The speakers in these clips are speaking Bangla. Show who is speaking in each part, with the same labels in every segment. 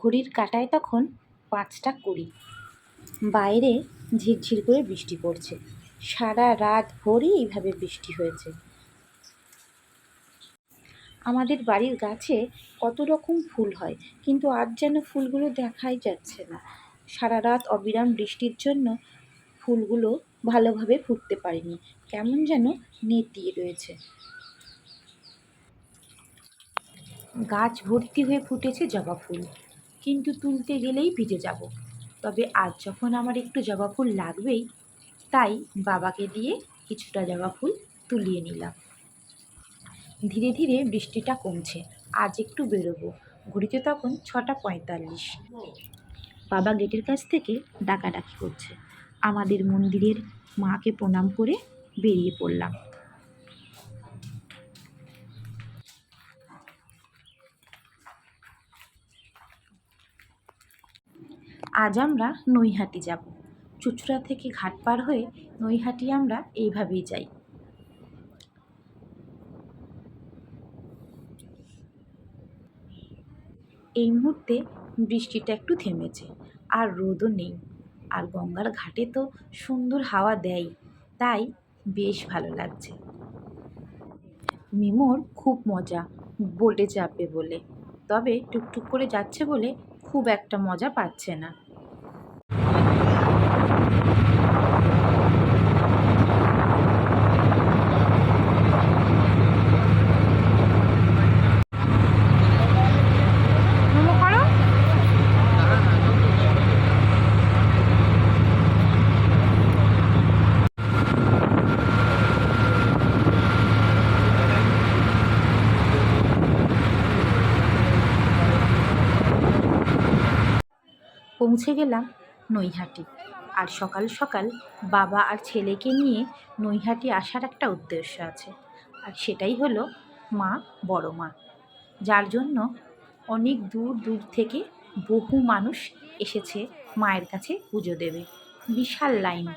Speaker 1: ঘড়ির কাঁটায় তখন পাঁচটা কুড়ি। বাইরে ঝিরঝির করে বৃষ্টি পড়ছে। সারা রাত ভোরই এইভাবে বৃষ্টি হয়েছে। আমাদের বাড়ির গাছে কত রকম ফুল হয়, কিন্তু আজ যেন ফুলগুলো দেখাই যাচ্ছে না। সারা রাত অবিরাম বৃষ্টির জন্য ফুলগুলো ভালোভাবে ফুটতে পারেনি। কেমন যেন নেতিয়ে রয়েছে। গাছ ভর্তি হয়ে ফুটেছে জবা ফুল। কিন্তু তুলতে গেলেই ভিজে যাব। তবে আজ যখন আমার একটু জবা ফুল লাগবেই, তাই বাবাকে দিয়ে কিছুটা জবা ফুল তুলিয়ে নিলাম। ধীরে ধীরে বৃষ্টিটা কমছে, আজ একটু বেরোবো। ঘড়িতে তখন ছটা পঁয়তাল্লিশ। বাবা গেটের কাছ থেকে ডাকাডাকি করছে। আমাদের মন্দিরের মাকে প্রণাম করে বেরিয়ে পড়লাম। আজ আমরা নৈহাটি যাব। চুচুড়া থেকে ঘাট পার হয়ে নৈহাটি আমরা এইভাবেই যাই। এই মুহূর্তে বৃষ্টিটা একটু থেমেছে, আর রোদও নেই। আর গঙ্গার ঘাটে তো সুন্দর হাওয়া দেয়, তাই বেশ ভালো লাগছে। মিমোর খুব মজা বোটে চাপবে বলে। তবে টুকটুক করে যাচ্ছে বলে খুব একটা মজা পাচ্ছে না মোমো করো পৌঁছে গেলাম নৈহাটি। আর সকাল সকাল বাবা আর ছেলেকে নিয়ে নৈহাটি আসার একটা উদ্দেশ্য আছে। আর সেটাই হলো মা বড় মা। যার জন্য অনেক দূর দূর থেকে বহু মানুষ এসেছে মায়ের কাছে পুজো দেবে। বিশাল লাইন।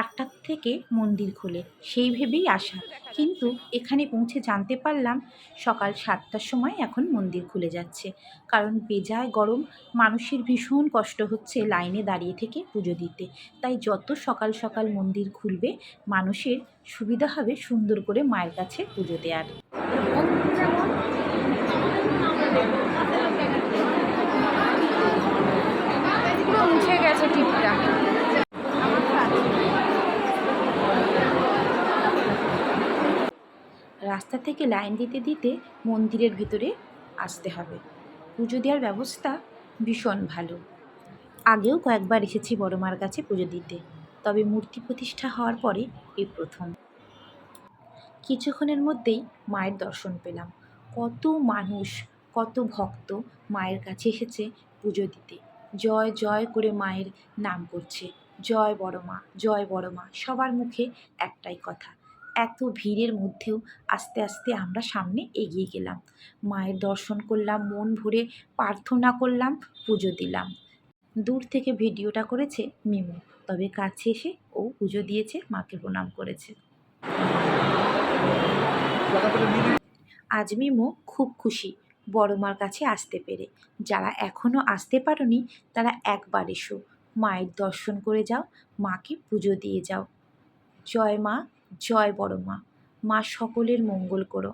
Speaker 1: আটটার থেকে মন্দির খোলে, সেই ভেবেই আসা। কিন্তু এখানে পৌঁছে জানতে পারলাম সকাল সাতটার সময় এখন মন্দির খুলে যাচ্ছে। কারণ বেজায় গরম, মানুষের ভীষণ কষ্ট হচ্ছে লাইনে দাঁড়িয়ে থেকে পুজো দিতে। তাই যত সকাল সকাল মন্দির খুলবে, মানুষের সুবিধা হবে সুন্দর করে মায়ের কাছে পুজো দেওয়ার
Speaker 2: পুরো মুছে গেছে টিপটা
Speaker 1: রাস্তা থেকে লাইন দিতে দিতে মন্দিরের ভিতরে আসতে হবে। পুজো দেওয়ার ব্যবস্থা ভীষণ ভালো। আগেও কয়েকবার এসেছি বড় মার কাছে পুজো দিতে, তবে মূর্তি প্রতিষ্ঠা হওয়ার পরে এই প্রথম। কিছুক্ষণের মধ্যেই মায়ের দর্শন পেলাম। কত মানুষ, কত ভক্ত মায়ের কাছে এসেছে পুজো দিতে। জয় জয় করে মায়ের নাম করছে। জয় বড় মা জয় বড় মা সবার মুখে একটাই কথা এত ভিড়ের মধ্যেও আস্তে আস্তে আমরা সামনে এগিয়ে গেলাম। মায়ের দর্শন করলাম, মন ভরে প্রার্থনা করলাম, পুজো দিলাম। দূর থেকে ভিডিওটা করেছে মিমু, তবে কাছে এসে ও পুজো দিয়েছে, মাকে প্রণাম করেছে। আজ মিমো খুব খুশি, বড় মার কাছে আসতে পেরে। যারা এখনও আসতে পারোনি, তারা একবার এসো। মায়ের দর্শন করে যাও, মাকে পুজো দিয়ে যাও। জয় মা জয় বড় মা মা সকলের মঙ্গল করো।